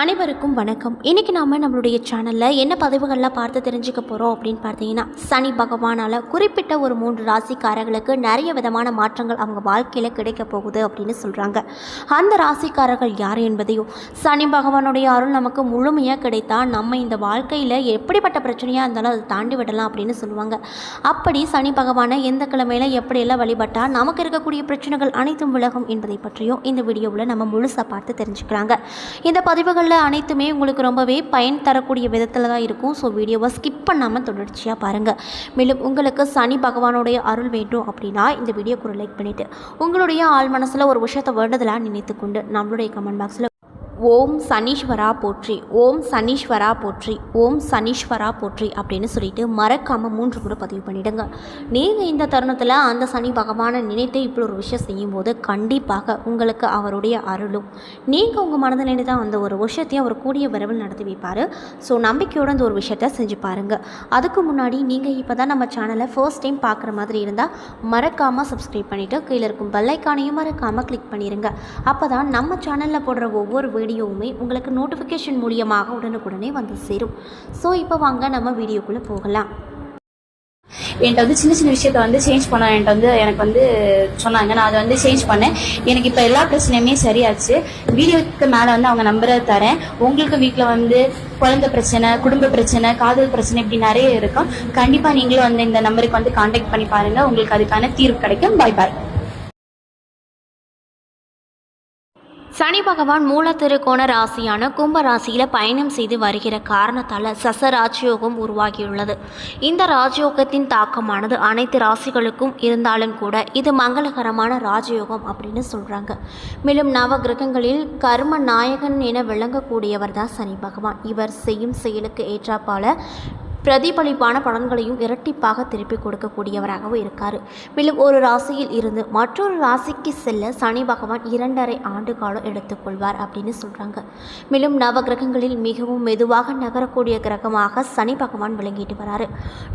அனைவருக்கும் வணக்கம். இன்றைக்கி நாம் நம்மளுடைய சேனலில் என்ன பதிவுகள்லாம் பார்த்து தெரிஞ்சுக்க போகிறோம் அப்படின்னு பார்த்தீங்கன்னா சனி பகவானால் குறிப்பிட்ட ஒரு மூன்று ராசிக்காரர்களுக்கு நிறைய விதமான மாற்றங்கள் அவங்க வாழ்க்கையில் கிடைக்க போகுது அப்படின்னு சொல்கிறாங்க அந்த ராசிக்காரர்கள் யார் என்பதையும் சனி பகவானுடைய அருள் நமக்கு முழுமையாக கிடைத்தா நம்ம இந்த வாழ்க்கையில் எப்படிப்பட்ட பிரச்சனையாக இருந்தாலும் அதை தாண்டி விடலாம் அப்படின்னு சொல்லுவாங்க. அப்படி சனி பகவானை எந்த கிழமையில் எப்படியெல்லாம் வழிபட்டால் நமக்கு இருக்கக்கூடிய பிரச்சனைகள் அனைத்தும் விலகும் என்பதை பற்றியும் இந்த வீடியோவில் நம்ம முழுசாக பார்த்து தெரிஞ்சுக்கிறாங்க இந்த பதிவுகள் உள்ள அனைத்துமே உங்களுக்கு ரொம்பவே பயன் தரக்கூடிய விதத்தில் தான் இருக்கும். ஸோ வீடியோவை ஸ்கிப் பண்ணாமல் தொடர்ச்சியாக பாருங்கள் மேலும் உங்களுக்கு சனி பகவானுடைய அருள் வேண்டும் அப்படின்னா இந்த வீடியோக்கு ஒரு லைக் பண்ணிவிட்டு உங்களுடைய ஆள் மனசில் ஒரு விஷயத்தை வேண்டதெல்லாம் நினைத்து கொண்டு நம்மளுடைய கமெண்ட் பாக்ஸில் ஓம் சனீஸ்வரா போற்றி ஓம் சனீஸ்வரா போற்றி ஓம் சனீஸ்வரா போற்றி அப்படின்னு சொல்லிட்டு மறக்காமல் மூன்று முறை பதிவு பண்ணிவிடுங்க நீங்கள் இந்த தருணத்தில் அந்த சனி பகவானை நினைத்து இப்படி ஒரு விஷயம் செய்யும்போது கண்டிப்பாக உங்களுக்கு அவருடைய அருளும். நீங்கள் உங்கள் மனதில் தான் அந்த ஒரு விஷயத்தையும் அவர் கூடிய விரைவில் நடத்தி வைப்பார். ஸோ நம்பிக்கையோடு அந்த ஒரு விஷயத்த செஞ்சு பாருங்கள் அதுக்கு முன்னாடி நீங்கள் இப்போ தான் நம்ம சேனலை ஃபர்ஸ்ட் டைம் பார்க்குற மாதிரி இருந்தால் மறக்காமல் சப்ஸ்கிரைப் பண்ணிவிட்டு கீழே இருக்கும் பெல்லைக்கானையும் மறக்காமல் கிளிக் பண்ணிடுங்க அப்போ தான் நம்ம சேனலில் போடுற ஒவ்வொரு வீடியோவுமே உங்களுக்கு நோட்டிஃபிகேஷன் மூலியமாக உடனுக்குடனே வந்து சேரும். ஸோ இப்போ வாங்க நம்ம வீடியோக்குள்ளே போகலாம். என்கிட்ட வந்து சின்ன சின்ன விஷயத்த வந்து சேஞ்ச் பண்ண என்கிட்ட வந்து எனக்கு வந்து சொன்னாங்க. நான் அதை வந்து சேஞ்ச் பண்ணேன். எனக்கு இப்போ எல்லா பிரச்சனையுமே சரியாச்சு. வீடியோக்கு மேலே வந்து அவங்க நம்பரை தரேன். உங்களுக்கு வீட்டில் வந்து குழந்தை பிரச்சனை குடும்ப பிரச்சனை காதல் பிரச்சனை இப்படி நிறைய இருக்கும். கண்டிப்பாக நீங்களும் வந்து இந்த நம்பருக்கு வந்து காண்டாக்ட் பண்ணி பாருங்கள் உங்களுக்கு அதுக்கான தீர்வு கிடைக்கும். பாய் பாய் சனி பகவான் மூலத்திருக்கோண ராசியான கும்ப ராசியில் பயணம் செய்து வருகிற காரணத்தால் சச ராஜயோகம் உருவாகியுள்ளது. இந்த ராஜயோகத்தின் தாக்கமானது அனைத்து ராசிகளுக்கும் இருந்தாலும் கூட இது மங்களகரமான ராஜயோகம் அப்படின்னு சொல்கிறாங்க மேலும் நவ கிரகங்களில் கர்ம நாயகன் என விளங்கக்கூடியவர் தான் சனி பகவான். இவர் செய்யும் செயலுக்கு ஏற்றாப்பால பிரதிபலிப்பான பலன்களையும் இரட்டிப்பாக திருப்பி கொடுக்கக்கூடியவராகவும் இருக்கார். மேலும் ஒரு ராசியில் இருந்து மற்றொரு ராசிக்கு செல்ல சனி பகவான் இரண்டரை ஆண்டு காலம் எடுத்துக்கொள்வார் அப்படின்னு சொல்கிறாங்க மேலும் நவ கிரகங்களில் மிகவும் மெதுவாக நகரக்கூடிய கிரகமாக சனி பகவான் விளங்கிட்டு வராரு.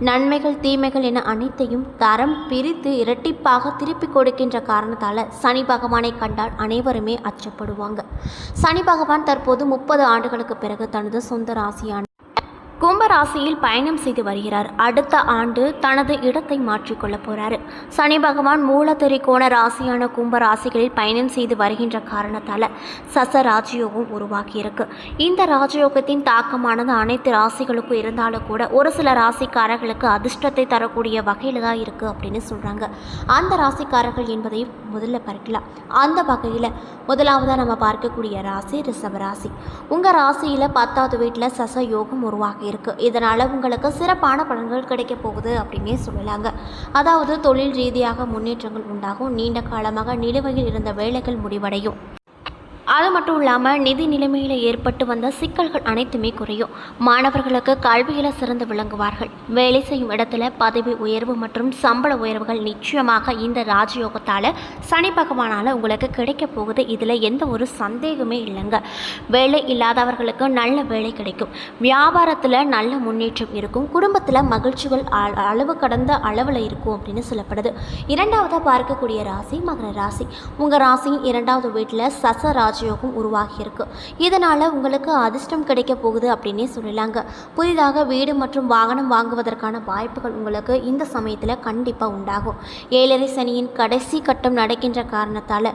நன்மைகள் தீமைகள் என அனைத்தையும் தரம் பிரித்து இரட்டிப்பாக திருப்பி கொடுக்கின்ற காரணத்தால் சனி பகவானை கண்டால் அனைவருமே அச்சப்படுவாங்க. சனி பகவான் தற்போது முப்பது ஆண்டுகளுக்கு பிறகு தனது சொந்த ராசியான கும்பராசியில் பயணம் செய்து வருகிறார். அடுத்த ஆண்டு தனது இடத்தை மாற்றிக்கொள்ள போறாரு. சனி பகவான் மூலத்திரிகோண ராசியான கும்பராசிகளில் பயணம் செய்து வருகின்ற காரணத்தால் சச ராஜயோகம் உருவாகியிருக்கு இந்த ராஜயோகத்தின் தாக்கமானது அனைத்து ராசிகளுக்கும் இருந்தாலும் கூட ஒரு சில ராசிக்காரர்களுக்கு அதிர்ஷ்டத்தை தரக்கூடிய வகையில் தான் இருக்குது அப்படின்னு சொல்கிறாங்க அந்த ராசிக்காரர்கள் என்பதையும் முதல்ல பார்க்கலாம். அந்த வகையில் முதலாவதாக நம்ம பார்க்கக்கூடிய ராசி ரிஷப ராசி. உங்கள் ராசியில் பத்தாவது வீட்டில் சச யோகம் உருவாகி இருக்கு. இதனால் உங்களுக்கு சிறப்பான பலன்கள் கிடைக்க போகுது அப்படின்னே சொல்லலாங்க. அதாவது தொழில் ரீதியாக முன்னேற்றங்கள் உண்டாகும். நீண்ட காலமாக நிலுவையில் இருந்த வேலைகள் முடிவடையும். அது மட்டும் இல்லாமல் நிதி நிலைமையில் ஏற்பட்டு வந்த சிக்கல்கள் அனைத்துமே குறையும். மாணவர்களுக்கு கல்வியில் சிறந்து விளங்குவார்கள். வேலை செய்யும் இடத்துல பதவி உயர்வு மற்றும் சம்பள உயர்வுகள் நிச்சயமாக இந்த ராஜயோகத்தால் சனி பகவானால் உங்களுக்கு கிடைக்க போகுது. இதில் எந்த ஒரு சந்தேகமே இல்லைங்க. வேலை இல்லாதவர்களுக்கு நல்ல வேலை கிடைக்கும். வியாபாரத்தில் நல்ல முன்னேற்றம் இருக்கும். குடும்பத்தில் மகிழ்ச்சிகள் அ- அளவு கடந்த அளவில் இருக்கும் அப்படின்னு சொல்லப்படுது. இரண்டாவதாக பார்க்கக்கூடிய ராசி மகர ராசி. உங்கள் ராசியின் இரண்டாவது வீட்டில் சச ராஜயோகம் உருவாகியிருக்கு. இதனால் உங்களுக்கு அதிர்ஷ்டம் கிடைக்க போகுது அப்படின்னே சொல்லலாங்க. புதிதாக வீடு மற்றும் வாகனம் வாங்குவதற்கான வாய்ப்புகள் உங்களுக்கு இந்த சமயத்தில் கண்டிப்பாக உண்டாகும். ஏழரை சனியின் கடைசி கட்டம் நடக்கின்ற காரணத்தால்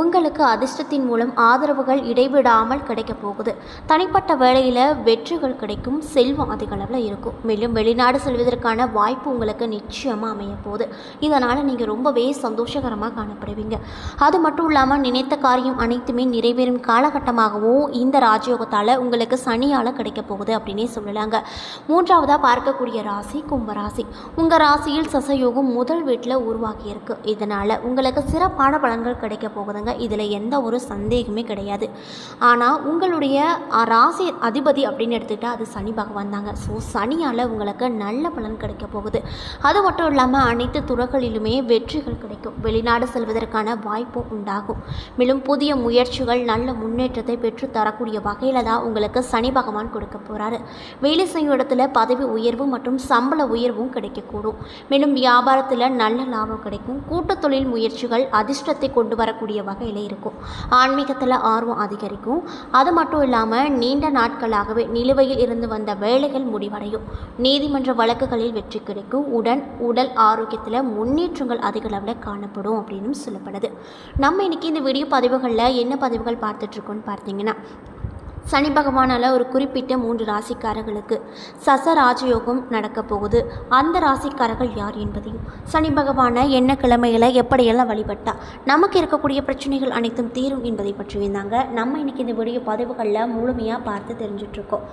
உங்களுக்கு அதிர்ஷ்டத்தின் மூலம் ஆதரவுகள் இடைவிடாமல் கிடைக்க போகுது. தனிப்பட்ட வேலையில் வெற்றிகள் கிடைக்கும் செல்வம் அதிக அளவில் இருக்கும். மேலும் வெளிநாடு செல்வதற்கான வாய்ப்பு உங்களுக்கு நிச்சயமாக அமைய போகுது. இதனால் நீங்கள் ரொம்பவே சந்தோஷகரமாக காணப்படுவீங்க. அது மட்டும் இல்லாமல் நினைத்த காரியம் அனைத்துமே நிறைவேறும் காலகட்டமாகவும் இந்த ராஜயோகத்தால் உங்களுக்கு சனியால் கிடைக்க போகுது அப்படின்னே சொல்லலாங்க. மூன்றாவதாக பார்க்கக்கூடிய ராசி கும்பராசி உங்கள் ராசியில் சசயோகம் முதல் வீட்டில் உருவாகியிருக்கு இதனால் உங்களுக்கு சிறப்பான பலன்கள் கிடைக்க போகுதுங்க. இதில் எந்த ஒரு சந்தேகமே கிடையாது. ஆனால் உங்களுடைய ராசி அதிபதி அப்படின்னு எடுத்துக்கிட்டால் அது சனி பகவான் தாங்க. ஸோ சனியால் உங்களுக்கு நல்ல பலன் கிடைக்க போகுது. அது மட்டும் இல்லாமல் அனைத்து துறைகளிலுமே வெற்றிகள் கிடைக்கும். வெளிநாடு செல்வதற்கான வாய்ப்பும் உண்டாகும். மேலும் புதிய முயற்சிகள் நீங்கள் நல்ல முன்னேற்றத்தை பெற்று தரக்கூடிய வகையில் தான் உங்களுக்கு சனி பகவான் கொடுக்க போகிறாரு வேலை செய்யும் இடத்துல பதவி உயர்வு மற்றும் சம்பள உயர்வும் கிடைக்கக்கூடும். மேலும் வியாபாரத்தில் நல்ல லாபம் கிடைக்கும். கூட்டுத் தொழில் முயற்சிகள் அதிர்ஷ்டத்தை கொண்டு வரக்கூடிய வகையில் இருக்கும். ஆன்மீகத்தில் ஆர்வம் அதிகரிக்கும். அது மட்டும் இல்லாமல் நீண்ட நாட்களாகவே நிலுவையில் இருந்து வந்த வேலைகள் முடிவடையும். நீதிமன்ற வழக்குகளில் வெற்றி கிடைக்கும். உடன் உடல் ஆரோக்கியத்தில் முன்னேற்றங்கள் அதிக அளவில் காணப்படும் அப்படின்னு சொல்லப்படுது. நம்ம இன்னைக்கு இந்த வீடியோ பதிவுகளில் என்ன பதிவுகள் பார்த்துட்ருக்கோன்னு பார்த்தீங்கன்னா சனி பகவானால் ஒரு குறிப்பிட்ட மூன்று ராசிக்காரர்களுக்கு சச ராஜயோகம் நடக்க போகுது. அந்த ராசிக்காரர்கள் யார் என்பதையும் சனி பகவானை என்ன கிழமையில் எப்படியெல்லாம் வழிபட்டா நமக்கு இருக்கக்கூடிய பிரச்சனைகள் அனைத்தும் தீரும் என்பதை பற்றியும் தாங்க நம்ம இன்றைக்கி இந்த வீடியோ பதிவுகளில் முழுமையாக பார்த்து தெரிஞ்சிட்ருக்கோம்.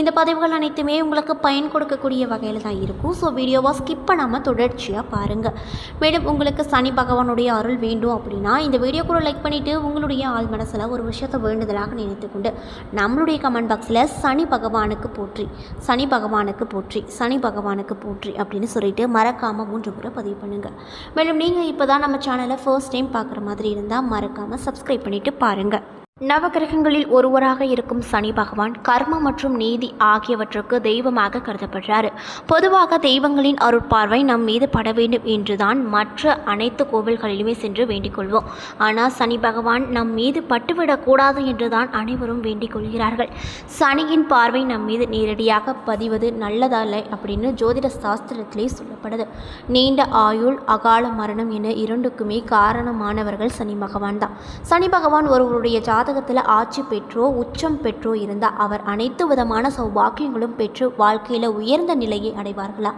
இந்த பதிவுகள் அனைத்துமே உங்களுக்கு பயன் கொடுக்கக்கூடிய வகையில் தான் இருக்கும். ஸோ வீடியோவை ஸ்கிப் பண்ணாமல் தொடர்ச்சியாக பாருங்கள் மேலும் உங்களுக்கு சனி பகவானுடைய அருள் வேண்டும் அப்படின்னா இந்த வீடியோ கூட லைக் பண்ணிவிட்டு உங்களுடைய ஆள் மனசில் ஒரு விஷயத்தை வேண்டுதலாக நினைத்துக்கொண்டு நம்மளுடைய கமெண்ட் பாக்ஸில் சனி பகவானுக்கு போற்றி சனி பகவானுக்கு போற்றி சனி பகவானுக்கு போற்றி அப்படின்னு சொல்லிட்டு மறக்காமல் மூன்று முறை பதிவு பண்ணுங்கள் மேலும் நீங்கள் இப்போ தான் நம்ம சேனலை ஃபர்ஸ்ட் டைம் பார்க்குற மாதிரி இருந்தால் மறக்காமல் சப்ஸ்கிரைப் பண்ணிவிட்டு பாருங்கள் நவகிரகங்களில் ஒருவராக இருக்கும் சனி பகவான் கர்மம் மற்றும் நீதி ஆகியவற்றுக்கு தெய்வமாக கருதப்படுறாரு. பொதுவாக தெய்வங்களின் அருட்பார்வை நம் மீது பட வேண்டும் என்றுதான் மற்ற அனைத்து கோவில்களிலுமே சென்று வேண்டிக் கொள்வோம். ஆனால் சனி பகவான் நம் மீது பட்டுவிடக்கூடாது என்றுதான் அனைவரும் வேண்டிக் கொள்கிறார்கள். சனியின் பார்வை நம் மீது நேரடியாக பதிவது நல்லதல்ல அப்படின்னு ஜோதிட சாஸ்திரத்திலே சொல்லப்படுது. நீண்ட ஆயுள் அகால மரணம் என இரண்டுக்குமே காரணமானவர்கள் சனி பகவான் தான். சனி பகவான் ஒருவருடைய ஜாதகத்தில் ஆட்சி பெற்றோ உச்சம் பெற்றோ இருந்தால் அவர் அனைத்து விதமான சௌபாக்கியங்களும் பெற்று வாழ்க்கையில் உயர்ந்த நிலையை அடைவார்களா?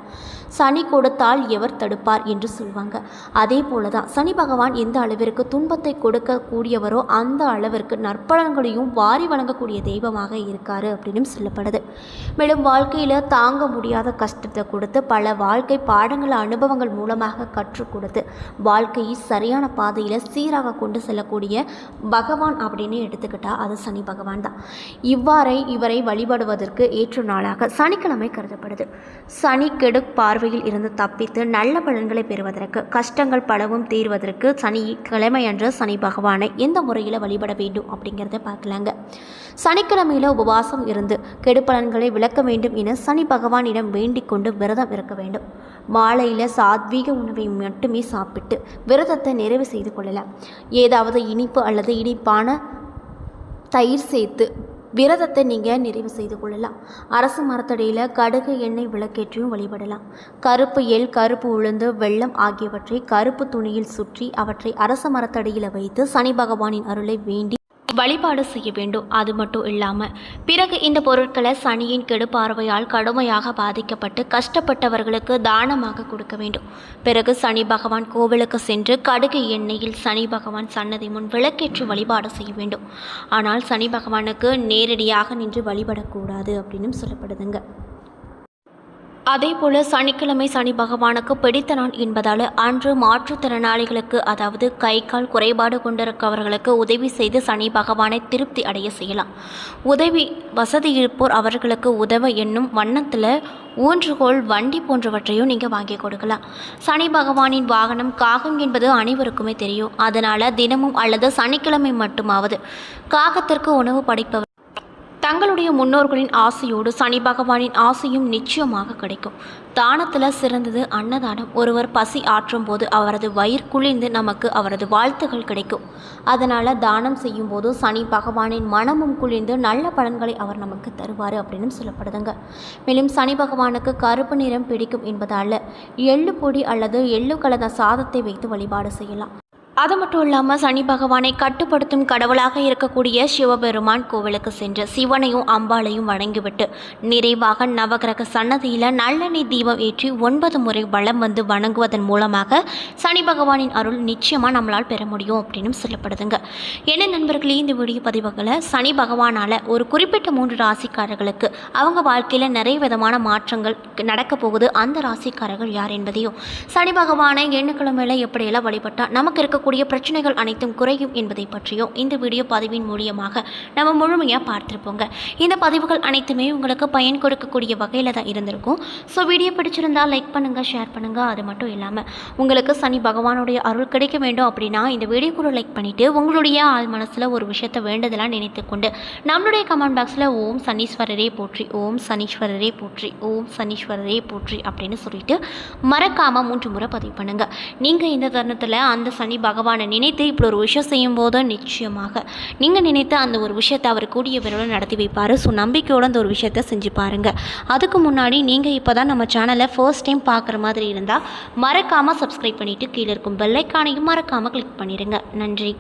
சனி கொடுத்தால் எவர் தடுப்பார் என்று சொல்லுவாங்க அதே போல தான் சனி பகவான் எந்த அளவிற்கு துன்பத்தை கொடுக்கக்கூடியவரோ அந்த அளவிற்கு நற்பலன்களையும் வாரி வழங்கக்கூடிய தெய்வமாக இருக்காரு அப்படின்னு சொல்லப்படுது. மேலும் வாழ்க்கையில் தாங்க முடியாத கஷ்டத்தை கொடுத்து பல வாழ்க்கை பாடங்கள் அனுபவங்கள் மூலமாக கற்றுக் கொடுத்து வாழ்க்கையை சரியான பாதையில் சீராக கொண்டு செல்லக்கூடிய பகவான் அப்படின்னு எடுத்துக்கிட்டால் அது சனி பகவான் தான். இவ்வாறே இவரை வழிபடுவதற்கு ஏற்ற நாளாக சனிக்கிழமை கருதப்படுது. சனி கெடு பார்வையில் இருந்து தப்பித்து நல்ல பலன்களை பெறுவதற்கு கஷ்டங்கள் பலவும் தீர்வதற்கு சனி கிழமையன்று சனி பகவானை எந்த முறையில் வழிபட வேண்டும் அப்படிங்கிறத பார்க்கலாங்க. சனிக்கிழமையில் உபவாசம் இருந்து கெடுபலன்களை விளக்க வேண்டும் என சனி பகவானிடம் வேண்டிக் கொண்டு விரதம் இருக்க வேண்டும். மாலையில் சாத்வீக உணவை மட்டுமே சாப்பிட்டு விரதத்தை நிறைவு செய்து கொள்ளலாம். ஏதாவது இனிப்பு அல்லது இனிப்பான தயிர் சேர்த்து விரதத்தை நீங்கள் நிறைவு செய்து கொள்ளலாம். அரசு மரத்தடியில் கடுகு எண்ணெய் விளக்கேற்றியும் வழிபடலாம். கருப்பு எள் கருப்பு உளுந்து வெள்ளம் ஆகியவற்றை கருப்பு துணியில் சுற்றி அவற்றை அரச மரத்தடியில் வைத்து சனி பகவானின் அருளை வேண்டி வழிபாடு செய்ய வேண்டும். அது மட்டும் இல்லாமல் பிறகு இந்த பொருட்களை சனியின் கெடு பார்வையால் கடுமையாக பாதிக்கப்பட்டு கஷ்டப்பட்டவர்களுக்கு தானமாக கொடுக்க வேண்டும். பிறகு சனி பகவான் கோவிலுக்கு சென்று கடுகு எண்ணெயில் சனி பகவான் சன்னதி முன் விளக்கேற்றி வழிபாடு செய்ய வேண்டும். ஆனால் சனி பகவானுக்கு நேரடியாக நின்று வழிபடக்கூடாது அப்படின்னு சொல்லப்படுதுங்க. அதே போல சனிக்கிழமை சனி பகவானுக்கு பிடித்த நாள் என்பதால் அன்று மாற்றுத்திறனாளிகளுக்கு அதாவது கை கால் குறைபாடு கொண்டிருக்கவர்களுக்கு உதவி செய்து சனி பகவானை திருப்தி அடைய செய்யலாம். உதவி வசதி இருப்போர் அவர்களுக்கு உதவ என்னும் வண்ணத்தில் ஊன்றுகோல் வண்டி போன்றவற்றையும் நீங்கள் வாங்கி கொடுக்கலாம். சனி பகவானின் வாகனம் காகம் என்பது அனைவருக்குமே தெரியும். அதனால் தினமும் அல்லது சனிக்கிழமை மட்டுமாவது காகத்திற்கு உணவு படைப்பவர் தங்களுடைய முன்னோர்களின் ஆசையோடு சனி பகவானின் ஆசையும் நிச்சயமாக கிடைக்கும். தானத்தில் சிறந்தது அன்னதானம். ஒருவர் பசி ஆற்றும் போது அவரது வயிறு குளிர்ந்து நமக்கு அவரது வாழ்த்துகள் கிடைக்கும். அதனால் தானம் செய்யும் போது சனி பகவானின் மனமும் குளிர்ந்து நல்ல பலன்களை அவர் நமக்கு தருவார் அப்படின்னு சொல்லப்படுதுங்க. மேலும் சனி பகவானுக்கு கருப்பு நிறம் பிடிக்கும் என்பதால் எள்ளு பொடி அல்லது எள்ளு கலந்த சாதத்தை வைத்து வழிபாடு செய்யலாம். அது மட்டும் இல்லாமல் சனி பகவானை கட்டுப்படுத்தும் கடவுளாக இருக்கக்கூடிய சிவபெருமான் கோவிலுக்கு சென்று சிவனையும் அம்பாளையும் வணங்கிவிட்டு நிறைவாக நவகிரக சன்னதியில் நல்லெண்ணெய் தீபம் ஏற்றி ஒன்பது முறை வளம் வந்து வணங்குவதன் மூலமாக சனி பகவானின் அருள் நிச்சயமாக நம்மளால் பெற முடியும் அப்படின்னு சொல்லப்படுதுங்க. என்ன நண்பர்களே இந்த வீடியோ பதிவுகளை சனி பகவானால் ஒரு குறிப்பிட்ட மூன்று ராசிக்காரர்களுக்கு அவங்க வாழ்க்கையில் நிறைய விதமான மாற்றங்கள் நடக்க போகுது. அந்த ராசிக்காரர்கள் யார் என்பதையும் சனி பகவானை எண்ணுக்கிழமையில் எப்படியெல்லாம் வழிபட்டால் நமக்கு இருக்க இருக்கக்கூடிய பிரச்சனைகள் அனைத்தும் குறையும் என்பதை பற்றியும் இந்த வீடியோ பதிவின் மூலியமாக நம்ம முழுமையாக பார்த்துருப்போங்க. இந்த பதிவுகள் அனைத்துமே உங்களுக்கு பயன் கொடுக்கக்கூடிய வகையில் தான் இருந்திருக்கும். ஸோ வீடியோ பிடிச்சிருந்தால் லைக் பண்ணுங்கள் ஷேர் பண்ணுங்கள் அது மட்டும் இல்லாமல் உங்களுக்கு சனி பகவானுடைய அருள் கிடைக்க வேண்டும் அப்படின்னா இந்த வீடியோ கூட லைக் பண்ணிவிட்டு உங்களுடைய ஆள் மனசில் ஒரு விஷயத்தை வேண்டதெல்லாம் நினைத்து கொண்டு நம்மளுடைய கமெண்ட் பாக்ஸில் ஓம் சனீஸ்வரரே போற்றி ஓம் சனீஸ்வரரே போற்றி ஓம் சனீஸ்வரரே போற்றி அப்படின்னு சொல்லிட்டு மறக்காமல் மூன்று முறை பதிவு பண்ணுங்கள் நீங்கள் இந்த தருணத்தில் அந்த சனி பக பகவானை நினைத்து இப்படி ஒரு விஷயம் செய்யும்போது நிச்சயமாக நீங்கள் நினைத்த அந்த ஒரு விஷயத்தை அவர் கூடிய விரைவில் நடத்தி வைப்பார். ஸோ நம்பிக்கையோடு அந்த ஒரு விஷயத்த செஞ்சு பாருங்கள் அதுக்கு முன்னாடி நீங்கள் இப்போ தான் நம்ம சேனலை ஃபர்ஸ்ட் டைம் பார்க்குற மாதிரி இருந்தால் மறக்காமல் சப்ஸ்கிரைப் பண்ணிவிட்டு கீழே இருக்கும் பெல்லைக்கானையும் மறக்காமல் கிளிக் பண்ணிடுங்க நன்றி.